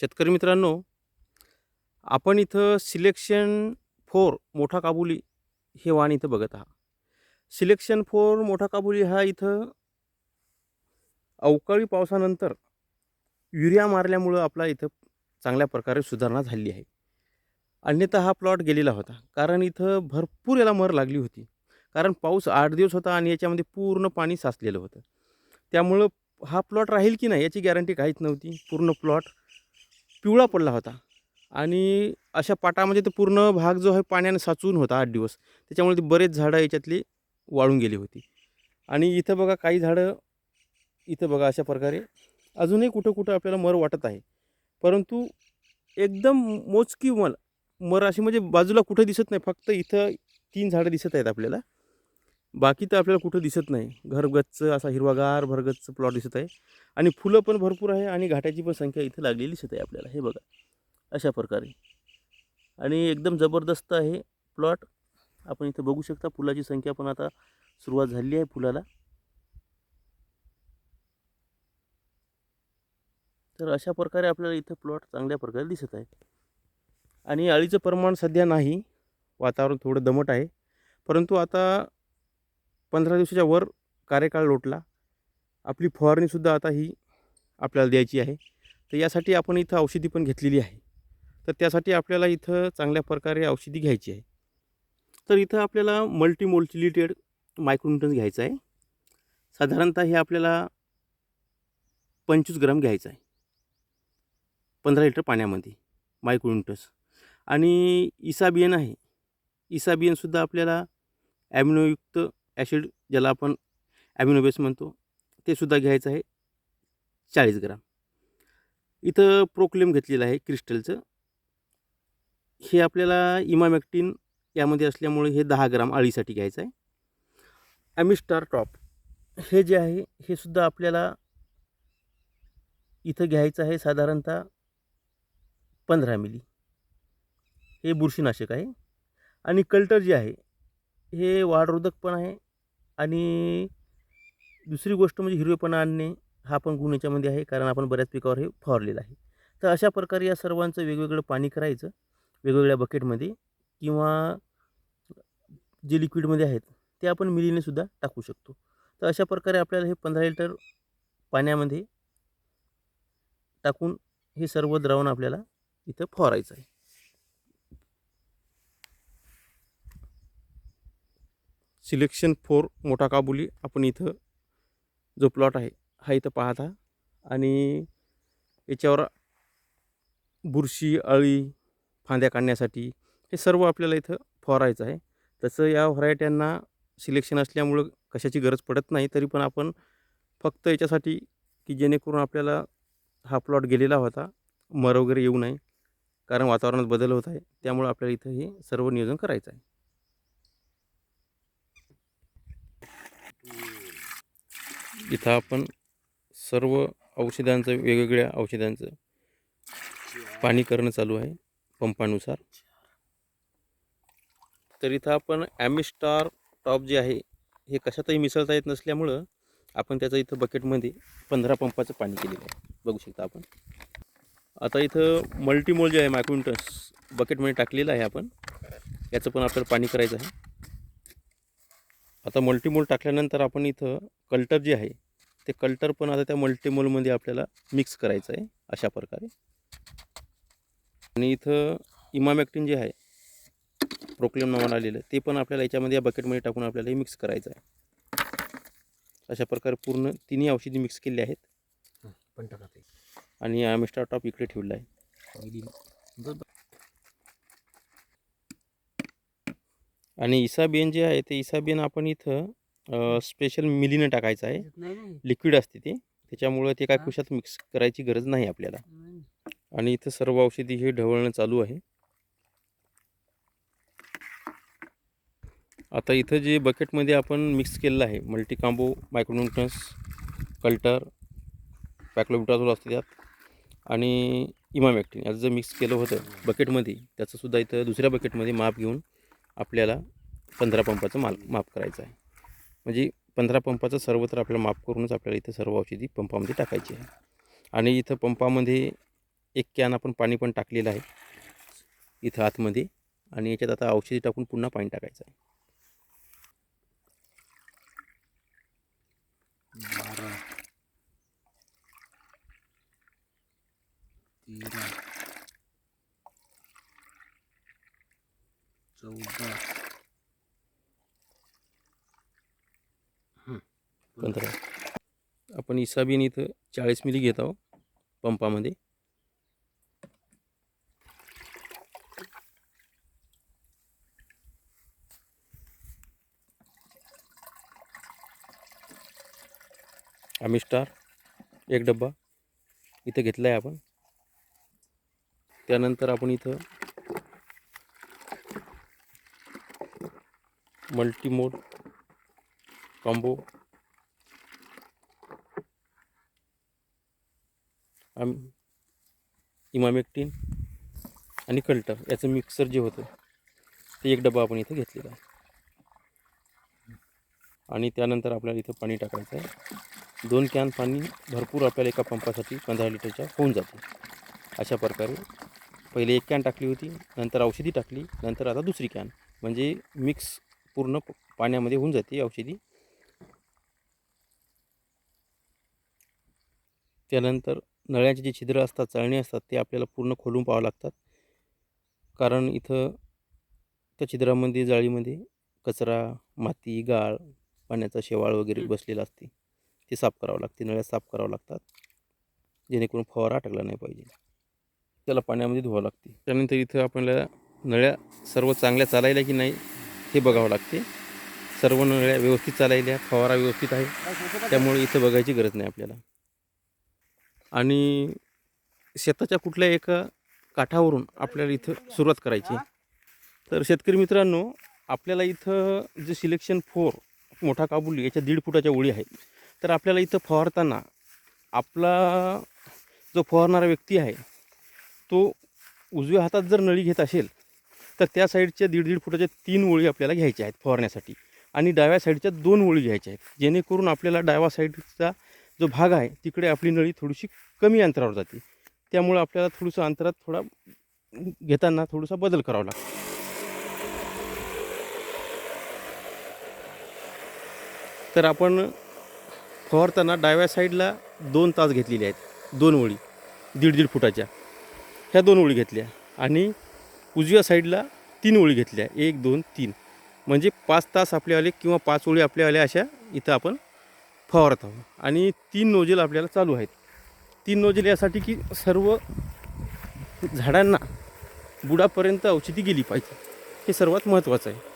शेतकरी मित्रांनो आपण इथं सिलेक्शन फोर मोठा काबुली हे वाण इथं बघत आहात. सिलेक्शन फोर मोठा काबुली हा इथं अवकाळी पावसानंतर युरिया मारल्यामुळं आपला इथं चांगल्या प्रकारे सुधारणा झाली आहे. अन्यथा हा प्लॉट गेलेला होता. कारण इथं भरपूर याला मर लागली होती. कारण पाऊस आठ दिवस होता आणि याच्यामध्ये पूर्ण पाणी साचलेलं होतं. त्यामुळं हा प्लॉट राहील की नाही याची गॅरंटी काहीच नव्हती. पूर्ण प्लॉट पिवळा पडला होता. आणि अशा पाटामध्ये तर पूर्ण भाग जो आहे पाण्याने साचून होता आठ दिवस. त्याच्यामुळे ती बरेच झाडं याच्यातली वाळून गेली होती. आणि इथं बघा काही झाडं इथं बघा अशा प्रकारे अजूनही कुठं कुठं आपल्याला मर वाटत आहे. परंतु एकदम मोजकी मल मर अशी म्हणजे बाजूला कुठं दिसत नाही फक्त इथं तीन झाडं दिसत आहेत आपल्याला. बाकी तर आपल्याला कुठं दिसत नाही. घरगच्च असा हिरवागार भरगच्च प्लॉट दिसत आहे. आणि फुलं पण भरपूर आहे आणि घाटाची पण संख्या इथं लागलेली दिसत आहे आपल्याला. हे बघा. अशा प्रकारे. आणि एकदम जबरदस्त आहे प्लॉट आपण इथं बघू शकता फुलाची संख्या पण आता सुरुवात झाली आहे फुलाला. तर अशा प्रकारे आपल्याला इथं प्लॉट चांगल्या प्रकारे दिसत आहे. आणि अळीचं प्रमाण सध्या नाही. वातावरण थोडं दमट आहे. परंतु आता पंधरा दिवसाच्या वर कार्यकाळ लोटला. आपली फवारणीसुद्धा आता ही आपल्याला द्यायची आहे. तर यासाठी आपण इथं औषधी पण घेतलेली आहे. तर त्यासाठी आपल्याला इथं चांगल्या प्रकारे औषधी घ्यायची आहे. तर इथं आपल्याला मल्टीमोल्टिलिटेड मायक्रोन्यूटन्स घ्यायचं आहे. साधारणतः हे आपल्याला पंचवीस ग्राम घ्यायचं आहे. पंधरा लिटर पाण्यामध्ये मायक्रोन्यूटन्स आणि इसाबियन आहे. इसाबियनसुद्धा आपल्याला ॲमिनोयुक्त ॲसिड ज्याला आपण ॲमिनोबेस म्हणतो ते सुद्धा घ्यायचं आहे चाळीस ग्राम. इथं प्रोक्लेम घेतलेलं आहे क्रिस्टलचं. हे आपल्याला इमामॅक्टिन यामध्ये असल्यामुळे हे दहा ग्राम अळीसाठी घ्यायचं आहे. ॲमिस्टार टॉप हे जे आहे हे सुद्धा आपल्याला इथं घ्यायचं आहे साधारणतः पंधरा मिली. हे बुरशीनाशक आहे. आणि कल्टर जे आहे हे वाढरोधक पण आहे. आणि दुसरी गोष्ट म्हणजे हिरवेपणा आणणे हा पण गुण याच्यामध्ये आहे कारण आपण बऱ्याच पिकावर हे फवारलेलं आहे. तर अशा प्रकारे या सर्वांचं वेगवेगळं पाणी करायचं वेगवेगळ्या बकेटमध्ये किंवा जे लिक्विडमध्ये आहेत ते आपण मिलीनेसुद्धा टाकू शकतो. तर अशा प्रकारे आपल्याला हे पंधरा लिटर पाण्यामध्ये टाकून हे सर्व द्रावण आपल्याला इथं फवारायचं आहे. सिलेक्शन फोर मोठा काबुली आपण इथं जो प्लॉट आहे हा इथं पाहता आणि याच्यावर बुरशी अळी फांद्या काढण्यासाठी हे सर्व आपल्याला इथं फवारायचं आहे. तसं या व्हरायट्यांना सिलेक्शन असल्यामुळं कशाची गरज पडत नाही तरी पण आपण फक्त याच्यासाठी की जेणेकरून आपल्याला हा प्लॉट गेलेला होता मर वगैरे येऊ नये कारण वातावरणात बदल होत आहे त्यामुळं आपल्याला इथं हे सर्व नियोजन करायचं आहे. इथं आपण सर्व औषधांचं वेगवेगळ्या औषधांचं पाणी करणं चालू आहे पंपानुसार. तर इथं आपण ॲमिस्टार टॉप जे आहे हे कशातही मिसळता येत नसल्यामुळं आपण त्याचं इथं बकेटमध्ये पंधरा पंपाचं पाणी केलेलं आहे. बघू शकता आपण. आता इथं मल्टीमोल जे आहे मायक्रोन्टस बकेटमध्ये टाकलेलं आहे आपण. याचं पण आपल्याला पाणी करायचं आहे. आता मल्टीमोल टाकल्यानंतर आपण इथं कल्टर जे आहे ते कल्टर पण आता त्या मल्टीमोलमध्ये आपल्याला मिक्स करायचं आहे अशा प्रकारे. आणि इथं इमामॅक्टिन जे आहे प्रोक्लेम नावानं आलेलं ते पण आपल्याला याच्यामध्ये या बकेटमध्ये टाकून आपल्याला हे मिक्स करायचं आहे. अशा प्रकारे पूर्ण तिन्ही औषधी मिक्स केली आहेत. आणि ॲमिस्टार टॉप इकडे ठेवला आहे. आणि इसाबियन जे आहे ते इसाबियन आपण इथं स्पेशल मिलीनं टाकायचं आहे. लिक्विड असते ते. त्याच्यामुळं ते काय. कुशात मिक्स करायची गरज नाही आपल्याला. आणि इथं सर्व औषधी हे ढवळणं चालू आहे. आता इथं जे बकेटमध्ये आपण मिक्स केलेलं आहे मल्टी कांबो मायक्रोन्युट्रन्स कल्टर पॅक्लोब्युटाझोल असते त्यात आणि इमामॅक्टिन याचं जर मिक्स केलं होतं बकेटमध्ये त्याचंसुद्धा इथं दुसऱ्या बकेटमध्ये माप घेऊन आपल्याला पंधरा पंपाचं माल माप करायचं आहे. म्हणजे पंधरा पंपाचं सर्वत्र आपल्याला माप करूनच आपल्याला इथं सर्व औषधी पंपामध्ये टाकायची आहे. आणि इथं पंपामध्ये एक कॅन आपण पाणी पण टाकलेलं आहे. इथं आतमध्ये आणि याच्यात आता औषधी टाकून पुन्हा पाणी टाकायचं आहे. बारा तेरा चौदा पंधरा आपण इसाबीन इथं चाळीस मिली घेत आहोत पंपामध्ये. आम्ही स्टार एक डब्बा इथं घेतला आहे आपण. त्यानंतर आपण इथं मल्टीमोड कॉम्बो आम इमामेक्टिन आणि कल्टर याचं मिक्सर जे होतं ते एक डबा आपण इथं घेतलेला आहे. आणि त्यानंतर आपल्याला इथं पाणी टाकायचं आहे. दोन कॅन पाणी भरपूर आपल्याला एका पंपासाठी पंधरा लिटरच्या होऊन जाते. अशा प्रकारे पहिले एक कॅन टाकली होती नंतर औषधी टाकली नंतर आता दुसरी कॅन. म्हणजे मिक्स पूर्ण प- पाण्यामध्ये होऊन जाते औषधी. त्यानंतर नळ्याचे जे छिद्र असतात चाळणी असतात ते आपल्याला पूर्ण खोलून पाहावं लागतात. कारण इथं त्या छिद्रामध्ये जाळीमध्ये कचरा माती गाळ पाण्याचा शेवाळ वगैरे बसलेला असते. ते साफ करावं लागते नळ्या साफ करावं लागतात. जेणेकरून फवारा अटकला नाही पाहिजे. त्याला पाण्यामध्ये धुवावं लागते. त्यानंतर इथं आपल्याला नळ्या सर्व चांगल्या चालायला की नाही हे बघावं लागते. सर्व नळ्या व्यवस्थित चालायल्या फवारा व्यवस्थित आहे. त्यामुळे इथं बघायची गरज नाही आपल्याला. आणि शेताच्या कुठल्या एका काठावरून आपल्याला इथं सुरुवात करायची. तर शेतकरी मित्रांनो आपल्याला इथं जे सिलेक्शन फोर मोठा काबुली याच्या दीड फुटाच्या ओळी आहेत तर आपल्याला इथं फवारताना आपला जो फवारणारा व्यक्ती आहे तो उजव्या हातात जर नळी घेत असेल तर त्या साईडच्या दीड दीड फुटाच्या तीन ओळी आपल्याला घ्यायच्या आहेत फवारण्यासाठी. आणि डाव्या साईडच्या दोन ओळी घ्यायच्या आहेत. जेणेकरून आपल्याला डाव्या साईडचा जो भाग आहे तिकडे आपली नळी थोडीशी कमी अंतरावर जाते. त्यामुळं आपल्याला थोडंसं अंतरात थोडा घेताना थोडासा बदल करावा लागतो. तर आपण फवारताना डाव्या साईडला दोन तास घेतलेले आहेत. दोन ओळी दीड दीड फुटाच्या. ह्या दोन ओळी घेतल्या आणि उजव्या साईडला तीन ओळी घेतल्या. एक दोन तीन. म्हणजे पाच तास आपल्यावाले किंवा पाच ओळी आपल्यावाल्या अशा इथं आपण फवारत आहोत. आणि तीन नोजल आपल्याला चालू आहेत. तीन नोजेल यासाठी की सर्व झाडांना बुडापर्यंत औषधी गेली पाहिजे. हे सर्वात महत्त्वाचं आहे.